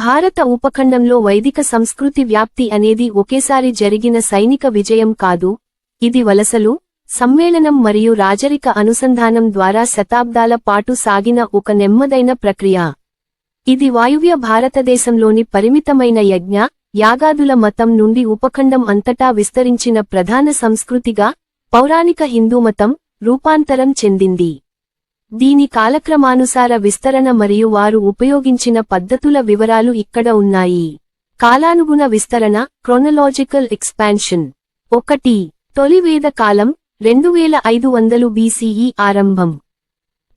భారత ఉపఖండంలో వైదిక సంస్కృతి వ్యాప్తి అనేది ఒకేసారి జరిగిన సైనిక విజయం కాదు ఇది వలసలు సమ్మేళనం మరియు రాజరిక అనుసంధానం ద్వారా శతాబ్దాల పాటు సాగిన ఒక నెమ్మదైన ప్రక్రియ. ఇది వాయువ్య భారతదేశంలోని పరిమితమైన యజ్ఞ యాగాదుల మతం నుండి ఉపఖండం అంతటా విస్తరించిన ప్రధాన సంస్కృతిగా పౌరాణిక హిందూ మతం రూపాంతరం చెందింది. దీని కాలక్రమానుసార విస్తరణ మరియు వారు ఉపయోగించిన పద్ధతుల వివరాలు ఇక్కడ ఉన్నాయి. కాలానుగుణ విస్తరణ క్రొనలాజికల్ ఎక్స్పాన్షన్ ఒకటి తొలి వేద కాలం రెండు వేల ఐదు వందలు బీసీఈ ఆరంభం.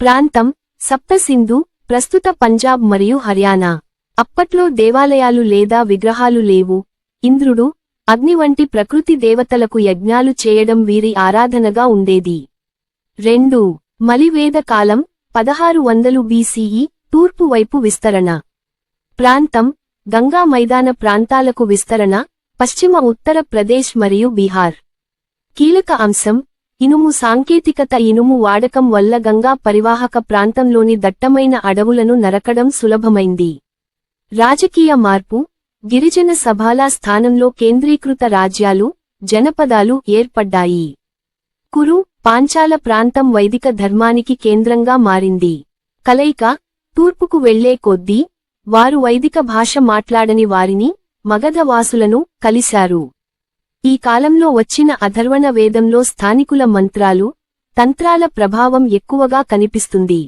ప్రాంతం సప్త సింధు ప్రస్తుత పంజాబ్ మరియు హర్యానా. అప్పట్లో దేవాలయాలు లేదా విగ్రహాలు లేవు. ఇంద్రుడు అగ్ని వంటి ప్రకృతి దేవతలకు యజ్ఞాలు చేయడం వీరి ఆరాధనగా ఉండేది. రెండు మలివేద కాలం పదహారు వందలు బీసీఈ తూర్పు వైపు విస్తరణ. ప్రాంతం గంగా మైదాన ప్రాంతాలకు విస్తరణ పశ్చిమ ఉత్తర ప్రదేశ్ మరియు బీహార్. కీలక అంశం ఇనుము సాంకేతికత ఇనుము వాడకం వల్ల గంగా పరివాహక ప్రాంతంలోని దట్టమైన అడవులను నరకడం సులభమైంది. రాజకీయ మార్పు గిరిజన సభాల స్థానంలో కేంద్రీకృత రాజ్యాలు జనపదాలు ఏర్పడ్డాయి. కురు పాంచాల ప్రాంతం వైదిక ధర్మానికి కేంద్రంగా మారింది. కలయిక తూర్పుకు వెళ్ళే కొద్దీ వారు వైదిక భాష మాట్లాడని వారిని మగధవాసులను కలిశారు. ఈ కాలంలో వచ్చిన అధర్వణ వేదంలో స్థానికుల మంత్రాలు తంత్రాల ప్రభావం ఎక్కువగా కనిపిస్తుంది.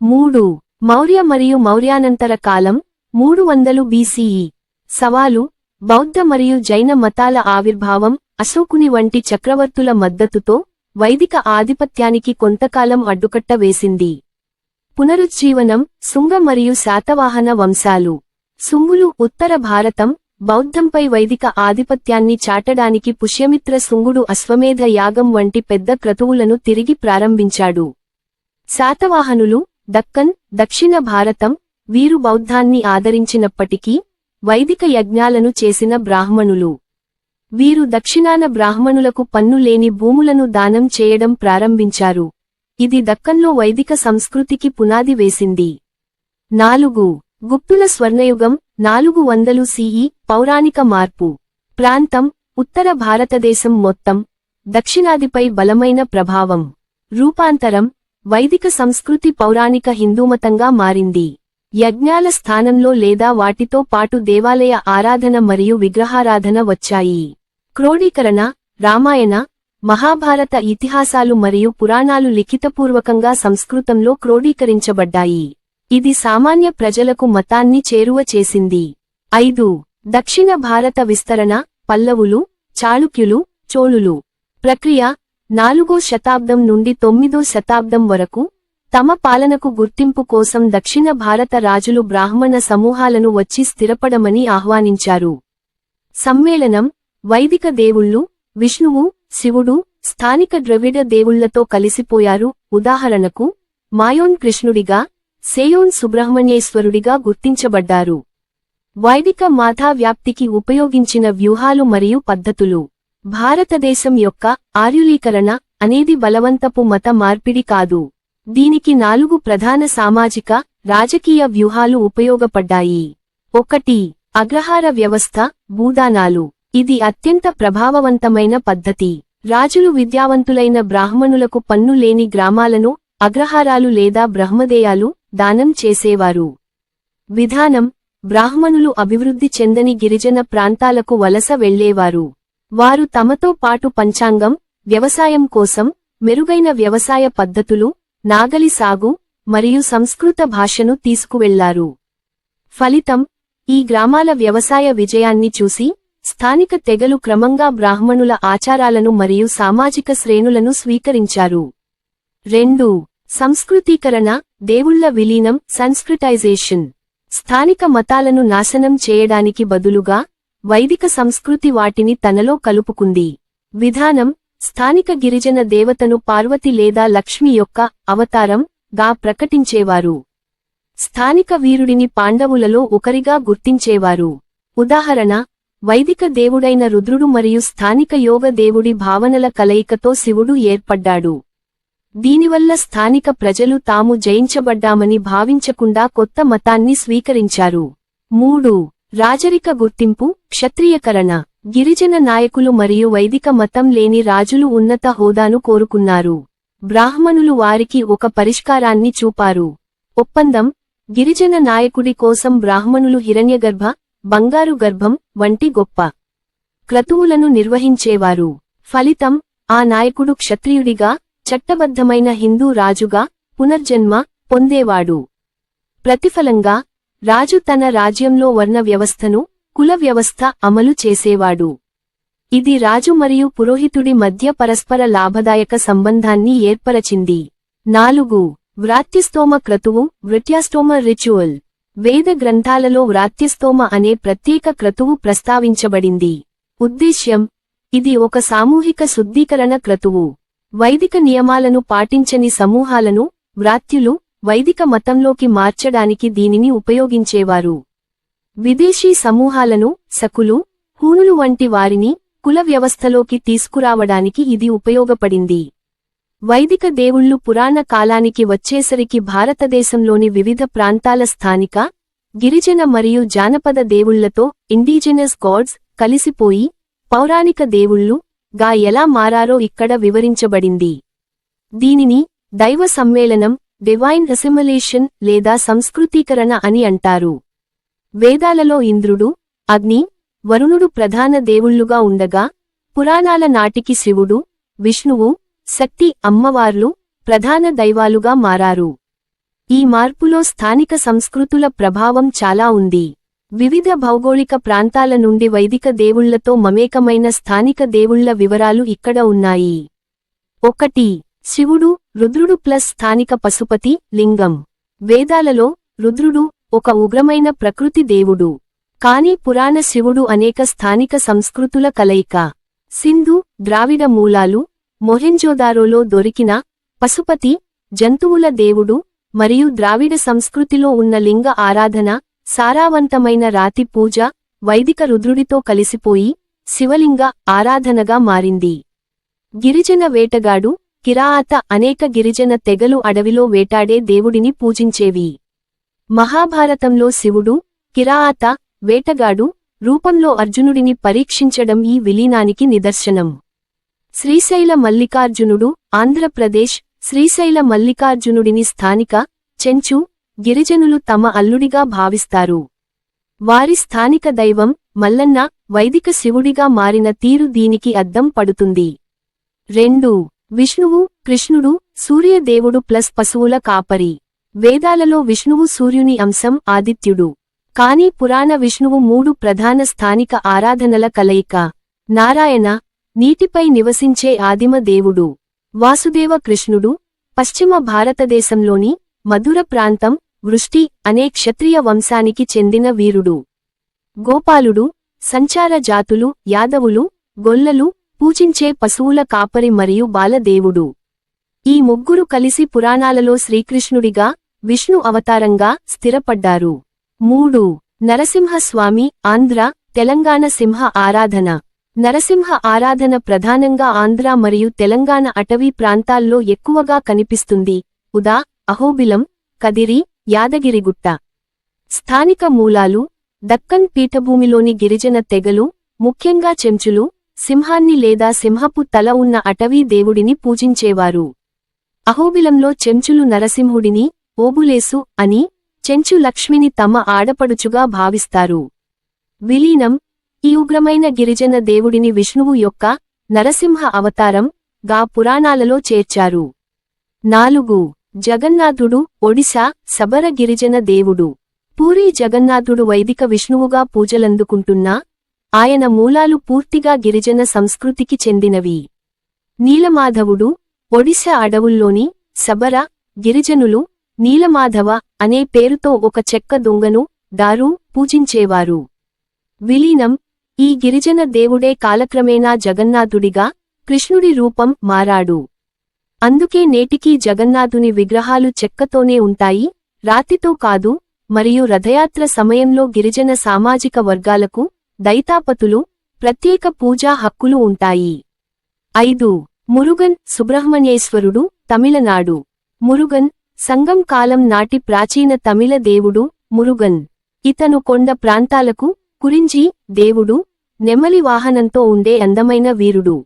మూడు మౌర్య మరియు మౌర్యానంతర కాలం మూడు వందలు బీసీఈ సవాలు బౌద్ధ మరియు జైన మతాల ఆవిర్భావం అశోకుని వంటి చక్రవర్తుల మద్దతుతో వైదిక ఆధిపత్యానికి కొంతకాలం అడ్డుకట్ట వేసింది. పునరుజ్జీవనం శుంగ మరియు శాతవాహన వంశాలు. శుంగులు ఉత్తర భారతం బౌద్ధంపై వైదిక ఆధిపత్యాన్ని చాటడానికి పుష్యమిత్ర శుంగుడు అశ్వమేధ యాగం వంటి పెద్ద క్రతువులను తిరిగి ప్రారంభించాడు. శాతవాహనులు దక్కన్ దక్షిణ భారతం వీరు బౌద్ధాన్ని ఆదరించినప్పటికీ వైదిక యజ్ఞాలను చేసిన బ్రాహ్మణులు. వీరు దక్షిణాన బ్రాహ్మణులకు పన్ను లేని భూములను దానం చేయడం ప్రారంభించారు. ఇది దక్కన్లో వైదిక సంస్కృతికి పునాది వేసింది. నాలుగు. గుప్తుల స్వర్ణయుగం నాలుగు వందలు సిఈ పౌరాణిక మార్పు. ప్రాంతం ఉత్తర భారతదేశం మొత్తం దక్షిణాదిపై బలమైన ప్రభావం. రూపాంతరం వైదిక సంస్కృతి పౌరాణిక హిందూమతంగా మారింది. యజ్ఞాల స్థానంలో లేదా వాటితో పాటు దేవాలయ ఆరాధన మరియు విగ్రహారాధన వచ్చాయి. క్రోడీకరణ రామాయణ మహాభారత ఇతిహాసాలు మరియు పురాణాలు లిఖితపూర్వకంగా సంస్కృతంలో క్రోడీకరించబడ్డాయి. ఇది సామాన్య ప్రజలకు మతాన్ని చేరువ చేసింది. ఐదు. దక్షిణ భారత విస్తరణ పల్లవులు చాళుక్యులు చోళులు. ప్రక్రియ నాలుగో శతాబ్దం నుండి తొమ్మిదో శతాబ్దం వరకు తమ పాలనకు గుర్తింపు కోసం దక్షిణ భారత రాజులు బ్రాహ్మణ సమూహాలను వచ్చి స్థిరపడమని ఆహ్వానించారు. సమ్మేళనం వైదిక దేవుళ్ళు విష్ణువు శివుడు స్థానిక ద్రవిడ దేవుళ్ళతో కలిసిపోయారు. ఉదాహరణకు మాయోన్ కృష్ణుడిగా సేయోన్ సుబ్రహ్మణ్యేశ్వరుడిగా గుర్తించబడ్డారు. వైదిక మాథా వ్యాప్తికి ఉపయోగించిన వ్యూహాలు మరియు పద్ధతులు. భారతదేశం యొక్క ఆర్యులీకరణ అనేది బలవంతపు మత మార్పిడి కాదు. దీనికి నాలుగు ప్రధాన సామాజిక రాజకీయ వ్యూహాలు ఉపయోగపడ్డాయి. ఒకటి అగ్రహార వ్యవస్థ భూదానాలు. ఇది అత్యంత ప్రభావవంతమైన పద్ధతి. రాజులు విద్యావంతులైన బ్రాహ్మణులకు పన్ను లేని గ్రామాలను అగ్రహారాలు లేదా బ్రహ్మదేయాలు దానం చేసేవారు. విధానం బ్రాహ్మణులు అభివృద్ధి చెందని గిరిజన ప్రాంతాలకు వలస వెళ్ళేవారు. వారు తమతో పాటు పంచాంగం వ్యవసాయం కోసం మెరుగైన వ్యవసాయ పద్ధతులు నాగలి సాగు మరియు సంస్కృత భాషను తీసుకువెళ్ళారు. ఫలితం ఈ గ్రామాల వ్యవసాయ విజయాన్ని చూసి స్థానిక తెగలు క్రమంగా బ్రాహ్మణుల ఆచారాలను మరియు సామాజిక శ్రేణులను స్వీకరించారు. రెండు. సంస్కృతీకరణ దేవుళ్ళ విలీనం సంస్కృటైజేషన్ స్థానిక మతాలను నాశనం చేయడానికి బదులుగా వైదిక సంస్కృతి వాటిని తనలో కలుపుకుంది. విధానం స్థానిక గిరిజన దేవతను పార్వతి లేదా లక్ష్మి యొక్క అవతారం గా ప్రకటించేవారు. స్థానిక వీరుడిని పాండవులలో ఒకరిగా గుర్తించేవారు. ఉదాహరణ వైదిక దేవుడైన రుద్రుడు మరియు స్థానిక యోగ దేవుడి భావనల కలయికతో శివుడు ఏర్పడ్డాడు. దీనివల్ల స్థానిక ప్రజలు తాము జయించబడ్డామని భావించకుండా కొత్త మతాన్ని స్వీకరించారు. మూడు. రాజరిక గుర్తింపు క్షత్రియకరణ. గిరిజన నాయకులు మరియు వైదిక మతం లేని రాజులు ఉన్నత హోదాను కోరుకున్నారు. బ్రాహ్మణులు వారికి ఒక పరిష్కారాన్ని చూపారు. ఒప్పందం గిరిజన నాయకుడి కోసం బ్రాహ్మణులు హిరణ్యగర్భ బంగారు గర్భం వంటి గొప్ప క్రతువులను నిర్వహించేవారు. ఫలితం ఆ నాయకుడు క్షత్రియుడిగా చట్టబద్ధమైన హిందూ రాజుగా పునర్జన్మ పొందేవాడు. ప్రతిఫలంగా రాజు తన రాజ్యంలో వర్ణ వ్యవస్థను కుల వ్యవస్థ అమలు చేసేవాడు. ఇది రాజు మరియు పురోహితుడి మధ్య పరస్పర లాభదాయక సంబంధాన్ని ఏర్పరచింది. నాలుగు వ్రాత్యస్తోమ క్రతువు వృత్యాస్తోమ రిచువల్. వేద గ్రంథాలలో వ్రాత్యస్తోమ అనే ప్రత్యేక క్రతువు ప్రస్తావించబడింది. ఉద్దేశ్యం ఇది ఒక సామూహిక శుద్ధీకరణ క్రతువు. వైదిక నియమాలను పాటించని సమూహాలను వ్రాత్యులు వైదిక మతంలోకి మార్చడానికి దీనిని ఉపయోగించేవారు. విదేశీ సమూహాలను సకులు హూనులు వంటి వారిని కుల వ్యవస్థలోకి తీసుకురావడానికి ఇది ఉపయోగపడింది. వైదిక దేవుళ్ళు పురాణ కాలానికి వచ్చేసరికి భారతదేశంలోని వివిధ ప్రాంతాల స్థానిక గిరిజన మరియు జానపద దేవుళ్ళతో ఇండిజినస్ గాడ్స్ కలిసిపోయి పౌరాణిక దేవుళ్ళు గా ఎలా మారారో ఇక్కడ వివరించబడింది. దీనిని దైవ సమ్మేళనం డివైన్ అసిమిలేషన్ లేదా సంస్కృతీకరణ అని అంటారు. వేదాలలో ఇంద్రుడు అగ్ని వరుణుడు ప్రధాన దేవుళ్ళుగా ఉండగా పురాణాల నాటికి శివుడు విష్ణువు శక్తి అమ్మవార్లు ప్రధాన దైవాలుగా మారారు. ఈ మార్పులో స్థానిక సంస్కృతుల ప్రభావం చాలా ఉంది. వివిధ భౌగోళిక ప్రాంతాల నుండి వైదిక దేవుళ్ళతో మమేకమైన స్థానిక దేవుళ్ళ వివరాలు ఇక్కడ ఉన్నాయి. ఒకటి శివుడు రుద్రుడు ప్లస్ స్థానిక పశుపతి లింగం. వేదాలలో రుద్రుడు ఒక ఉగ్రమైన ప్రకృతి దేవుడు. కాని పురాణ శివుడు అనేక స్థానిక సంస్కృతుల కలయిక. సింధు ద్రావిడ మూలాలు మొహెంజోదారోలో దొరికిన పశుపతి జంతువుల దేవుడు మరియు ద్రావిడ సంస్కృతిలో ఉన్న లింగ ఆరాధన సారావంతమైన రాతి పూజ వైదిక రుద్రుడితో కలిసిపోయి శివలింగ ఆరాధనగా మారింది. గిరిజన వేటగాడు కిరాత అనేక గిరిజన తెగలు అడవిలో వేటాడే దేవుడిని పూజించేవి. మహాభారతంలో శివుడు కిరాత వేటగాడు రూపంలో అర్జునుడిని పరీక్షించడం ఈ విలీనానికి నిదర్శనం. శ్రీశైల మల్లికార్జునుడు ఆంధ్రప్రదేశ్ శ్రీశైల మల్లికార్జునుడిని స్థానిక చెంచు గిరిజనులు తమ అల్లుడిగా భావిస్తారు. వారి స్థానిక దైవం మల్లన్న వైదిక శివుడిగా మారిన తీరు దీనికి అద్దం పడుతుంది. రెండు. విష్ణువు కృష్ణుడు సూర్యదేవుడు ప్లస్ పశువుల కాపరి. వేదాలలో విష్ణువు సూర్యుని అంశం ఆదిత్యుడు. కాని పురాణ విష్ణువు మూడు ప్రధాన స్థానిక ఆరాధనల కలయిక. నారాయణ నీటిపై నివసించే ఆదిమ దేవుడు. వాసుదేవ కృష్ణుడు పశ్చిమ భారతదేశంలోని మధుర ప్రాంతం వృష్టి అనే క్షత్రియ వంశానికి చెందిన వీరుడు. గోపాలుడు సంచార జాతులు యాదవులు గొల్లలు పూజించే పశువుల కాపరి మరియు బాలదేవుడు. ఈ ముగ్గురు కలిసి పురాణాలలో శ్రీకృష్ణుడిగా విష్ణు అవతారంగా స్థిరపడ్డారు. మూడు. నరసింహస్వామి ఆంధ్ర తెలంగాణ సింహ ఆరాధన. నరసింహ ఆరాధన ప్రధానంగా ఆంధ్ర మరియు తెలంగాణ అటవీ ప్రాంతాల్లో ఎక్కువగా కనిపిస్తుంది. ఉదా అహోబిలం కదిరి యాదగిరిగుట్ట. స్థానిక మూలాలు దక్కన్ పీఠభూమిలోని గిరిజన తెగలు ముఖ్యంగా చెంచులు సింహాన్ని లేదా సింహపు తల ఉన్న అటవీ దేవుడిని పూజించేవారు. అహోబిలంలో చెంచులు నరసింహుడిని ఓబులేసు అని చెంచు లక్ష్మిని తమ ఆడపడుచుగా భావిస్తారు. విలీనం ఈ ఉగ్రమైన గిరిజన దేవుడిని విష్ణువు యొక్క నరసింహ అవతారం గా పురాణాలలో చేర్చారు. నాలుగు. జగన్నాథుడు ఒడిశా సబర గిరిజన దేవుడు. పూరీ జగన్నాథుడు వైదిక విష్ణువుగా పూజలందుకుంటున్నా ఆయన మూలాలు పూర్తిగా గిరిజన సంస్కృతికి చెందినవి. నీలమాధవుడు ఒడిశా అడవుల్లోని సబర గిరిజనులు నీలమాధవ అనే పేరుతో ఒక చెక్క దొంగను దారు పూజించేవారు. విలీనం ఈ గిరిజన దేవుడే కాలక్రమేణా జగన్నాథుడిగా కృష్ణుడి రూపం మారాడు. అందుకే నేటికీ జగన్నాథుని విగ్రహాలు చెక్కతోనే ఉంటాయి రాతితో కాదు మరియు రథయాత్ర సమయంలో గిరిజన సామాజిక వర్గాలకు దైతాపతులు ప్రత్యేక పూజా హక్కులు ఉంటాయి. ఐదు. మురుగన్ సుబ్రహ్మణ్యేశ్వరుడు తమిళనాడు. మురుగన్ సంగం కాలం నాటి ప్రాచీన తమిళ దేవుడు మురుగన్. ఇతను కొండ ప్రాంతాలకు కురించి దేవుడు నెమలి వాహనంతో ఉండే అందమైన వీరుడు.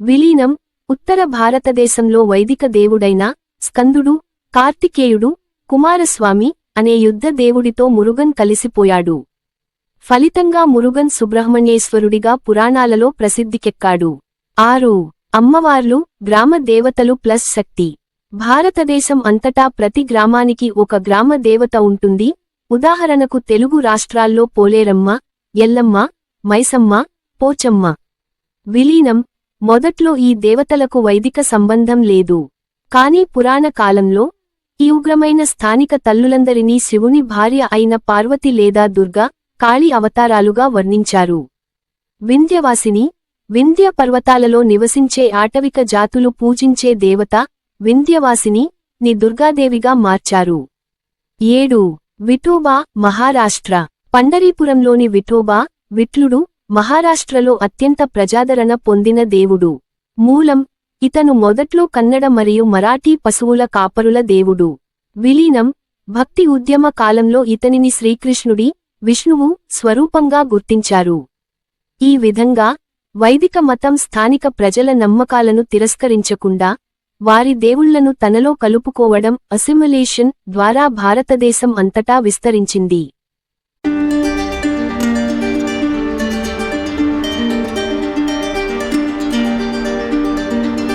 విలీనం ఉత్తర భారతదేశంలో వైదిక దేవుడైన స్కందుడు కార్తికేయుడు కుమారస్వామి అనే యుద్ధ దేవుడితో మురుగన్ కలిసిపోయాడు. ఫలితంగా మురుగన్ సుబ్రహ్మణ్యేశ్వరుడిగా పురాణాలలో ప్రసిద్ధికెక్కాడు. ఆరు అమ్మవార్లు గ్రామ దేవతలు ప్లస్ శక్తి. భారతదేశం అంతటా ప్రతి గ్రామానికి ఒక గ్రామ దేవత ఉంటుంది. ఉదాహరణకు తెలుగు రాష్ట్రాల్లో పోలేరమ్మ ఎల్లమ్మ మైసమ్మ పోచమ్మ. విలీనం మొదట్లో ఈ దేవతలకు వైదిక సంబంధం లేదు. కాని పురాణ కాలంలో ఈ ఉగ్రమైన స్థానిక తల్లులందరినీ శివుని భార్య అయిన పార్వతి లేదా దుర్గా కాళీ అవతారాలుగా వర్ణించారు. వింధ్యవాసిని వింధ్య పర్వతాలలో నివసించే ఆటవిక జాతులు పూజించే దేవత వింధ్యవాసిని ని దుర్గాదేవిగా మార్చారు. ఏడు విఠోబా మహారాష్ట్ర. పండరీపురంలోని విఠోబా విట్లుడు మహారాష్ట్రలో అత్యంత ప్రజాదరణ పొందిన దేవుడు. మూలం ఇతను మొదట్లో కన్నడ మరియు మరాఠీ పశువుల కాపరుల దేవుడు. విలీనం భక్తి ఉద్యమ కాలంలో ఇతనిని శ్రీకృష్ణుడి విష్ణువు స్వరూపంగా గుర్తించారు. ఈ విధంగా వైదిక మతం స్థానిక ప్రజల నమ్మకాలను తిరస్కరించకుండా వారి దేవుళ్ళను తనలో కలుపుకోవడం అసిమ్యులేషన్ ద్వారా భారతదేశం అంతటా విస్తరించింది.